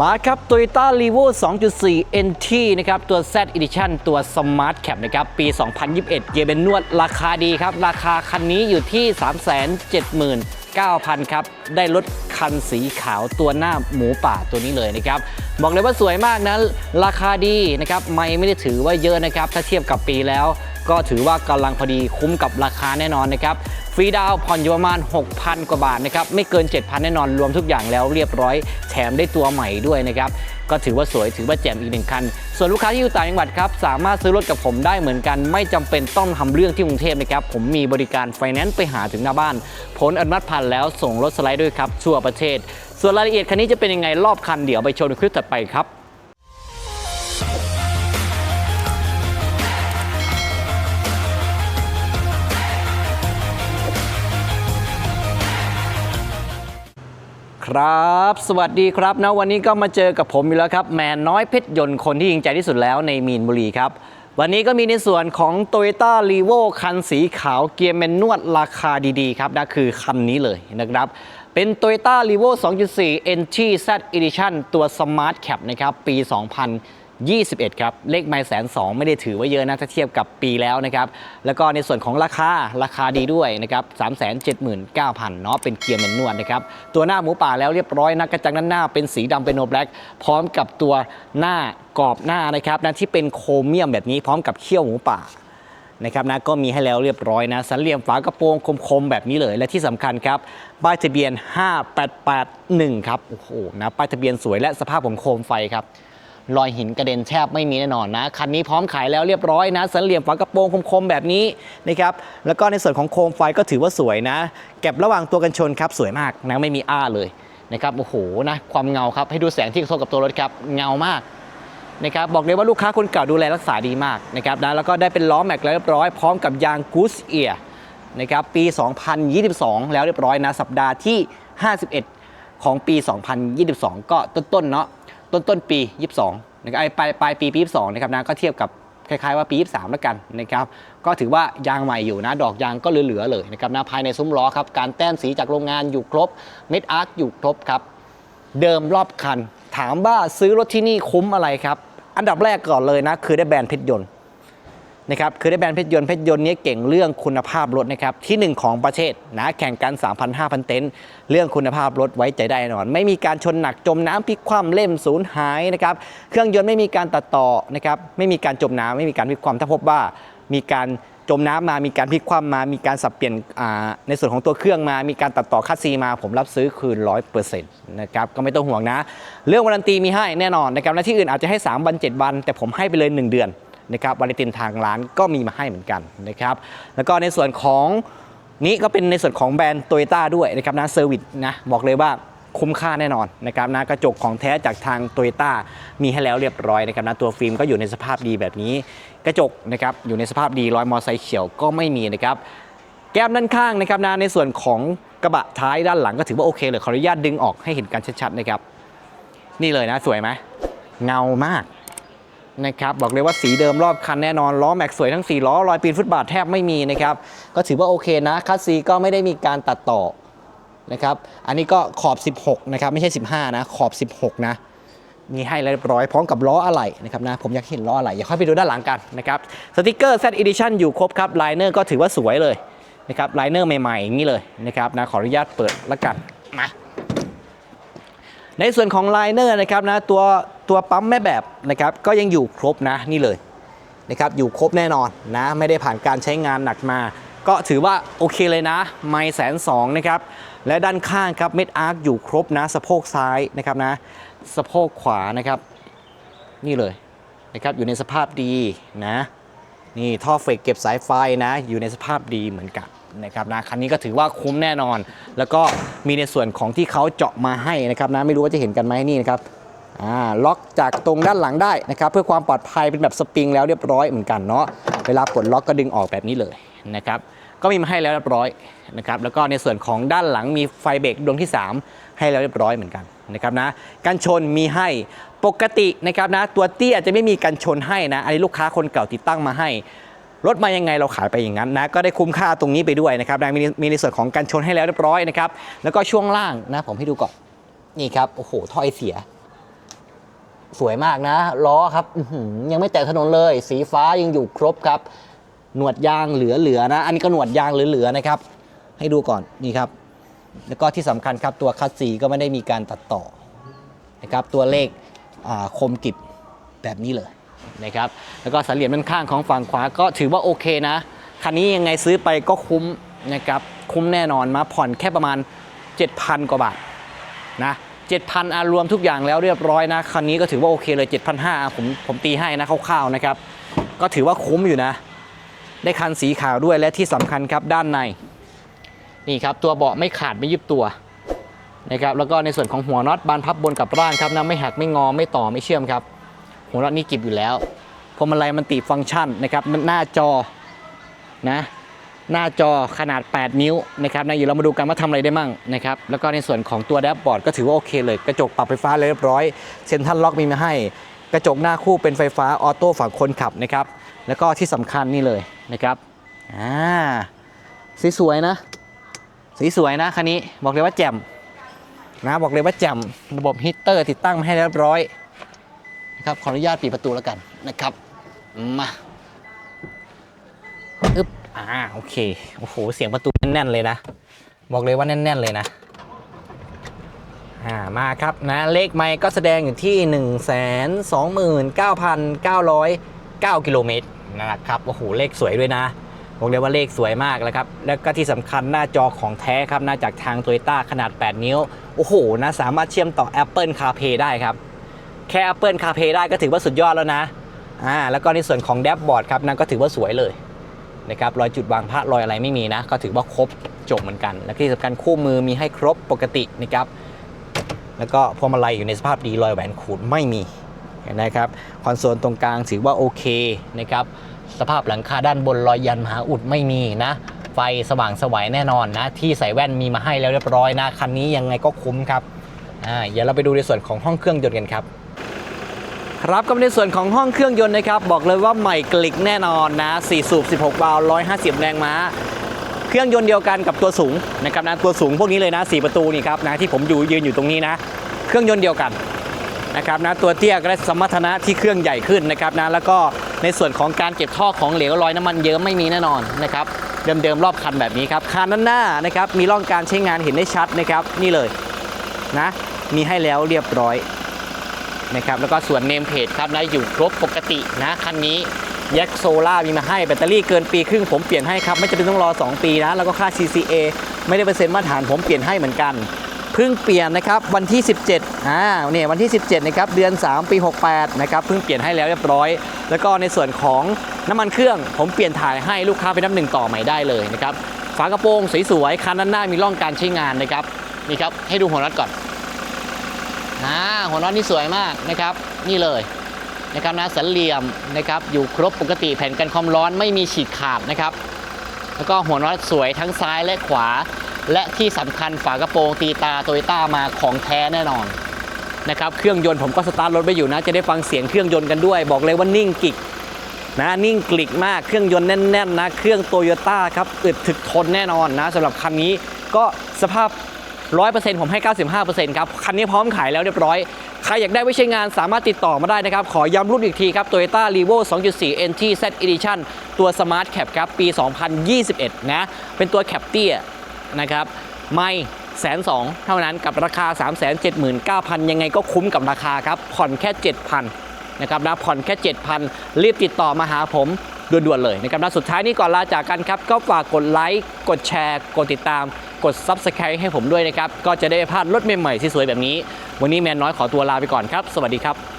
มาครับ Toyota r e v o 2.4 NT นะครับ ตัว Z Edition ตัว Smart Cap นะครับ ปี 2021 เกียร์เป็นนวด ราคาดีครับ ราคาคันนี้อยู่ที่ 379,000 ครับ ได้รถคันสีขาวตัวหน้าหมูป่าตัวนี้เลยนะครับ บอกเลยว่าสวยมากนะ ราคาดีนะครับ ไม่ไม่ได้ถือว่าเยอะนะครับ ถ้าเทียบกับปีแล้ว ก็ถือว่ากำลังพอดีคุ้มกับราคาแน่นอนนะครับ ฟรีดาวผ่อนอยู่ประมาณ 6,000 กว่าบาทนะครับไม่เกิน 7,000 แน่นอนรวมทุกอย่างแล้วเรียบร้อยแถมได้ตัวใหม่ด้วยนะครับก็ถือว่าสวยถือว่าแจ่มอีกหนึ่งคัน ส่วนลูกค้าที่อยู่ต่างจังหวัดครับสามารถซื้อรถกับผมได้เหมือนกัน ไม่จำเป็นต้องทำเรื่องที่กรุงเทพนะครับ ผมมีบริการไฟแนนซ์ไปหาถึงหน้าบ้าน ผลอนุมัติผ่านแล้วส่งรถสไลด์ด้วยครับทั่วประเทศ ส่วนรายละเอียดคันนี้จะเป็นยังไงรอบคันเดี๋ยวไปชมในคลิปถัดไปครับ ครับ สวัสดีครับนะวันนี้ก็มาเจอกับผมอีกแล้วครับแมนน้อยเพชรยนต์คนที่ยิงใจที่สุดแล้วในมีนบุรีครับ วันนี้ก็มีในส่วนของ t o y ยต้ารีโวคันสีขาวเกียร์แมนนวดราคาดีๆ ครับนะคือคันนี้เลยนะครับ เป็น t o y ยต้ารีโว2.4 NT Z Edition ตัว Smart Cap นะครับ ปี 2000 21 ครับ เลขไมล์แสนสองไม่ได้ถือว่าเยอะนะ ถ้าเทียบกับปีแล้วนะครับ แล้วก็ในส่วนของราคา ราคาดีด้วยนะครับ379,000เนาะเป็นเกียร์แมนนวลนะครับ ตัวหน้าหมูป่าแล้วเรียบร้อยนะกระจังด้านหน้าเป็นสีดำเป็นโนแบล็กพร้อมกับตัวหน้ากรอบหน้านะครับนะที่เป็นโครเมียมแบบนี้พร้อมกับเขี้ยวหมูป่านะครับนะก็มีให้แล้วเรียบร้อยนะ สันเหลี่ยมฝากระโปรงคมๆ แบบนี้เลยและที่สำคัญครับป้ายทะเบียน 5881 ครับโอ้โหนะป้ายทะเบียนสวยและสภาพของโคมไฟครับ รอยหินกระเด็นแทบไม่มีแน่นอนนะคันนี้พร้อมขายแล้วเรียบร้อยนะสันเหลี่ยมฝากระโปรงคมๆแบบนี้นะครับแล้วก็ในส่วนของโคมไฟก็ถือว่าสวยนะ เก็บระหว่างตัวกันชนครับสวยมากนะไม่มีอ้าเลยนะครับโอ้โหนะความเงาครับให้ดูแสงที่กระทบกับตัวรถครับเงามากนะครับบอกเลยว่าลูกค้าคนเก่าดูแลรักษาดีมากนะครับนะแล้วก็ได้เป็นล้อแม็กแล้วเรียบร้อยพร้อมกับยางกูสเอียนะครับปี 2022 แล้วเรียบร้อยนะสัปดาห์ที่ 51 ของปี 2022 ก็ต้นๆเนาะ ต้นต้นๆปี 22นะครับไอ้ปลายปลายปีปี 22นะครับนะก็เทียบกับคล้ายๆว่าปี 23 แล้วกันนะครับก็ถือว่ายางใหม่อยู่นะดอกยางก็เหลือๆเลยนะครับนะภายในซุ้มล้อครับการแต้มสีจากโรงงานอยู่ครบเม็ดอาร์คอยู่ครบครับเดิมรอบคัน ถามว่าซื้อรถที่นี่คุ้มอะไรครับ อันดับแรกก่อนเลยนะ คือได้แบรนด์เพชรยนต์ นะครับคือได้แบรนด์เพชรยนต์เพชรยนต์นี้เก่งเรื่องคุณภาพรถนะครับที่หนึ่งของประเทศนะแข่งกัน 3,000 5,000 เต็นท์เรื่องคุณภาพรถไว้ใจได้แน่นอน ไม่มีการชนหนักจมน้ำพลิกคว่ำเล่มสูญหายนะครับเครื่องยนต์ไม่มีการตัดต่อนะครับไม่มีการจมน้ำไม่มีการพลิกคว่ำถ้าพบว่ามีการจมน้ำมามีการพลิกคว่ำมา มีการสับเปลี่ยนในส่วนของตัวเครื่องมา มีการตัดต่อคัสซีมา ผมรับซื้อคืน 100%นะครับ ก็ไม่ต้องห่วงนะ เรื่องวารันตีมีให้แน่นอนนะครับและที่อื่นอาจจะให้ 3 วัน 7 วัน แต่ผมให้ไปเลย 1 เดือน นะครับวารันตีทางร้านก็มีมาให้เหมือนกันนะครับแล้วก็ในส่วนของนี้ก็เป็นในส่วนของแบรนด์โตโยต้าด้วยนะครับนะเซอร์วิสนะบอกเลยว่าคุ้มค่าแน่นอนนะครับนะกระจกของแท้จากทางโตโยต้ามีให้แล้วเรียบร้อยนะครับนะตัวฟิล์มก็อยู่ในสภาพดีแบบนี้ กระจกนะครับอยู่ในสภาพดีรอยมอไซค์เขียวก็ไม่มีนะครับแก้มด้านข้างนะครับนะในส่วนของกระบะท้ายด้านหลังก็ถือว่าโอเคเลยขออนุญาตดึงออกให้เห็นกันชัดๆนะครับนี่เลยนะสวยไหมเงามาก นะครับบอกเลยว่าสีเดิมรอบคันแน่นอนล้อแม็กสวยทั้ง4ล้อรอยปีนฟุตบาทแทบไม่มีนะครับก็ถือว่าโอเคนะคัสซีก็ไม่ได้มีการตัดต่อนะครับอันนี้ก็ขอบ 16นะครับไม่ใช่ 15 นะขอบ 16 นะมีให้เรียบร้อยพร้อมกับล้ออะไหล่นะครับนะผมอยากเห็นล้ออะไหล่อย่าค่อยไปดูด้านหลังกันนะครับสติกเกอร์ Z Edition อยู่ครบครับไลเนอร์ก็ถือว่าสวยเลยนะครับไลเนอร์ใหม่ๆอย่างนี้เลยนะครับนะขออนุญาตเปิดละกันมา ในส่วนของไลเนอร์นะครับนะตัวตัวปั๊มแม่แบบนะครับก็ยังอยู่ครบนะนี่เลยนะครับอยู่ครบแน่นอนนะไม่ได้ผ่านการใช้งานหนักมา ก็ถือว่าโอเคเลยนะ ไม่แสนสองนะครับและด้านข้างครับเม็ดอาร์คอยู่ครบนะสะโพกซ้ายนะครับนะสะโพกขวานะครับ นี่เลยนะครับอยู่ในสภาพดีนะนี่ท่อเฟกเก็บสายไฟนะ อยู่ในสภาพดีเหมือนกัน นะครับนะคันนี้ก็ถือว่าคุ้มแน่นอน แล้วก็มีในส่วนของที่เขาเจาะมาให้นะครับนะไม่รู้ว่าจะเห็นกันไหมนี่นะครับล็อกจากตรงด้านหลังได้นะครับเพื่อความปลอดภัยเป็นแบบสปริงแล้วเรียบร้อยเหมือนกันเนาะเวลาปลดล็อกก็ดึงออกแบบนี้เลยนะครับก็มีมาให้แล้วเรียบร้อยนะครับแล้วก็ในส่วนของด้านหลังมีไฟเบรกดวงที่ 3 ให้แล้วเรียบร้อยเหมือนกันนะครับนะกันชนมีให้ปกตินะครับนะตัวเตี้ยอาจจะไม่มีกันชนให้นะอันนี้ลูกค้าคนเก่าติดตั้งมาให้ รถมายังไงเราขายไปอย่างนั้นนะก็ได้คุ้มค่าตรงนี้ไปด้วยนะครับนะมีมีในส่วนของกันชนให้แล้วเรียบร้อยนะครับแล้วก็ช่วงล่างนะผมให้ดูก่อนนี่ครับโอ้โหท่อไอเสีย สวยมากนะล้อครับยังไม่แตะถนนเลย สีฟ้ายังอยู่ครบครับ หนวดยางเหลือๆนะ อันนี้ก็หนวดยางเหลือๆนะครับ ให้ดูก่อนนี่ครับ แล้วก็ที่สำคัญครับตัวคัดสีก็ไม่ได้มีการตัดต่อนะครับ ตัวเลขคมกิบแบบนี้เลย นะครับแล้วก็สันเหลี่ยมด้านข้างของฝั่งขวาก็ถือว่าโอเคนะคันนี้ยังไงซื้อไปก็คุ้มนะครับคุ้มแน่นอนมาผ่อนแค่ประมาณ 7,000 กว่าบาทนะ7,000อารวมทุกอย่างแล้วเรียบร้อยนะคันนี้ก็ถือว่าโอเคเลย7,500ผมผมตีให้นะคร่าวๆนะครับ ก็ถือว่าคุ้มอยู่นะ ได้คันสีขาวด้วยและที่สำคัญครับด้านใน นี่ครับตัวเบาะไม่ขาดไม่ยุบตัวนะครับแล้วก็ในส่วนของหัวน็อตบานพับบนกับร่างครับนะไม่หักไม่งอไม่ต่อไม่เชื่อมครับ หัวน็อตนี่กิบอยู่แล้วพวงมาลัยมันติฟังก์ชันนะครับหน้าจอนะหน้าจอขนาด 8 นิ้วนะครับนะเดี๋ยวเรามาดูกันว่าทำอะไรได้มั่งนะครับแล้วก็ในส่วนของตัวแดชบอร์ดก็ถือว่าโอเคเลย กระจกปรับไฟฟ้าเรียบร้อยเซ็นทรัลล็อกมีมาให้ กระจกหน้าคู่เป็นไฟฟ้าออโต้ฝั่งคนขับนะครับแล้วก็ที่สำคัญนี่เลยนะครับอ่าสีสวยนะสีสวยนะคันนี้บอกเลยว่าแจ่มนะบอกเลยว่าแจ่มระบบฮีตเตอร์ติดตั้งมาให้เรียบร้อย ครับขออนุญาตปิดประตูแล้วกันนะครับมาอึ๊บอ่าโอเคโอ้โหเสียงประตูแน่นๆเลยนะ บอกเลยว่าแน่น ๆเลยนะอ่ามาครับนะเลขไมค์ก็แสดงอยู่ที่ 1 2 9 9 0 9กิโลเมตรนะครับโอ้โหเลขสวยด้วยนะบอกเลยว่าเลขสวยมากแล้วครับ แล้วก็ที่สำคัญหน้าจอของแท้ครับหน้าจากทาง t o y ต้าขนาด 8 นิ้ว โอ้โหนะสามารถเชื่อมต่อ Apple CarPlay ได้ครับ แค่ Apple CarPlay ได้ก็ถือว่าสุดยอดแล้วนะอ่าแล้วก็ในส่วนของแดชบอร์ดครับนั่นก็ถือว่าสวยเลยนะครับรอยจุดวางพระรอยอะไรไม่มีนะ ก็ถือว่าครบจบเหมือนกัน และที่สำคัญคู่มือมีให้ครบปกตินะครับแล้วก็พวงมาลัยอยู่ในสภาพดีรอยแหวนขูดไม่มีนะครับคอนโซลตรงกลางถือว่าโอเคนะครับสภาพหลังคาด้านบนรอยยันมหาอุดไม่มีนะ ไฟสว่างสวัยแน่นอนนะ ที่ใส่แว่นมีมาให้แล้วเรียบร้อยนะ คันนี้ยังไงก็คุ้มครับอ่าเดี๋ยวเราไปดูในส่วนของห้องเครื่องยนต์กันครับ ครับก็ในส่วนของห้องเครื่องยนต์นะครับ บอกเลยว่าใหม่กลิกแน่นอนนะ 4 สูบ 16วาล์ว150 แรงม้า เครื่องยนต์เดียวกันกับตัวสูงนะครับนะตัวสูงพวกนี้เลยนะ 4 ประตูนี่ครับนะที่ผมอยู่ยืนอยู่ตรงนี้นะ เครื่องยนต์เดียวกันนะครับนะตัวเตี้ยก็ได้สมรรถนะที่เครื่องใหญ่ขึ้นนะครับนะแล้วก็ในส่วนของการเก็บท่อของเหลวลอยน้ำมันเยิ้มไม่มีแน่นอนนะครับเดิมๆรอบคันแบบนี้ครับคานด้านหน้านะครับมีร่องการใช้งานเห็นได้ชัดนะครับนี่เลยนะมีให้แล้วเรียบร้อย นะครับแล้วก็ส่วนเนมเพจครับนะอยู่ครบปกตินะคันนี้แยกโซล่ามีมาให้แบตเตอรี่เกินปีครึ่งผมเปลี่ยนให้ครับ ไม่จำเป็นต้องรอ 2 ปีนะ แล้วก็ค่า CCA ไม่ได้เปอร์เซ็นต์มาตรฐานผมเปลี่ยนให้เหมือนกันเพิ่งเปลี่ยนนะครับวันที่ 17อ่าเนี่ยวันที่ 17นะครับเดือน 3 ปี 68นะครับเพิ่งเปลี่ยนให้แล้วเรียบร้อย แล้วก็ในส่วนของน้ำมันเครื่อง ผมเปลี่ยนถ่ายให้ลูกค้าเป็นน้ำหนึ่งต่อใหม่ได้เลยนะครับฝากระโปรงสวยๆคันด้านหน้ามีร่องการใช้งานนะครับนี่ครับให้ดูหัวน็อตก่อน อ่าหัวน็อตนี่สวยมากนะครับ นี่เลยนะครับนะสันเหลี่ยมนะครับอยู่ครบปกติแผ่นกันความร้อนไม่มีฉีกขาดนะครับ แล้วก็หัวน็อตสวยทั้งซ้ายและขวา และที่สำคัญฝากระโปรงตีตาโตโยต้ามาของแท้แน่นอนนะครับเครื่องยนต์ผมก็สตาร์ทรถไปอยู่นะ จะได้ฟังเสียงเครื่องยนต์กันด้วย บอกเลยว่านิ่งกิกนะนิ่งกลิกมากเครื่องยนต์แน่นๆนะ เครื่องโตโยต้าครับอึดถึกทนแน่นอนนะสำหรับคันนี้ก็สภาพ 100%ผมให้ 95%ครับ คันนี้พร้อมขายแล้วเรียบร้อย ใครอยากได้ไว้ใช้งานสามารถติดต่อมาได้นะครับ ขอย้ำรุ่นอีกทีครับ Toyota r e v o 2.4 NT Z Edition ตัว Smart Cap ครับ ปี 2021 นะ เป็นตัวแคปเตี้ยนะครับไม่แสนสองเท่านั้นกับราคา 379,000 ยังไงก็คุ้มกับราคาครับ ผ่อนแค่ 7,000นะครับนะผ่อนแค่ 7,000 รีบติดต่อมาหาผมด่วนๆเลยนะครับนะสุดท้ายนี้ก่อนลาจากกันครับ ก็ฝากกดไลค์ กดแชร์ กดติดตาม กด Subscribe ให้ผมด้วยนะครับ ก็จะได้พลาดรถใหม่ๆสวยแบบนี้ วันนี้แมนน้อยขอตัวลาไปก่อนครับ สวัสดีครับ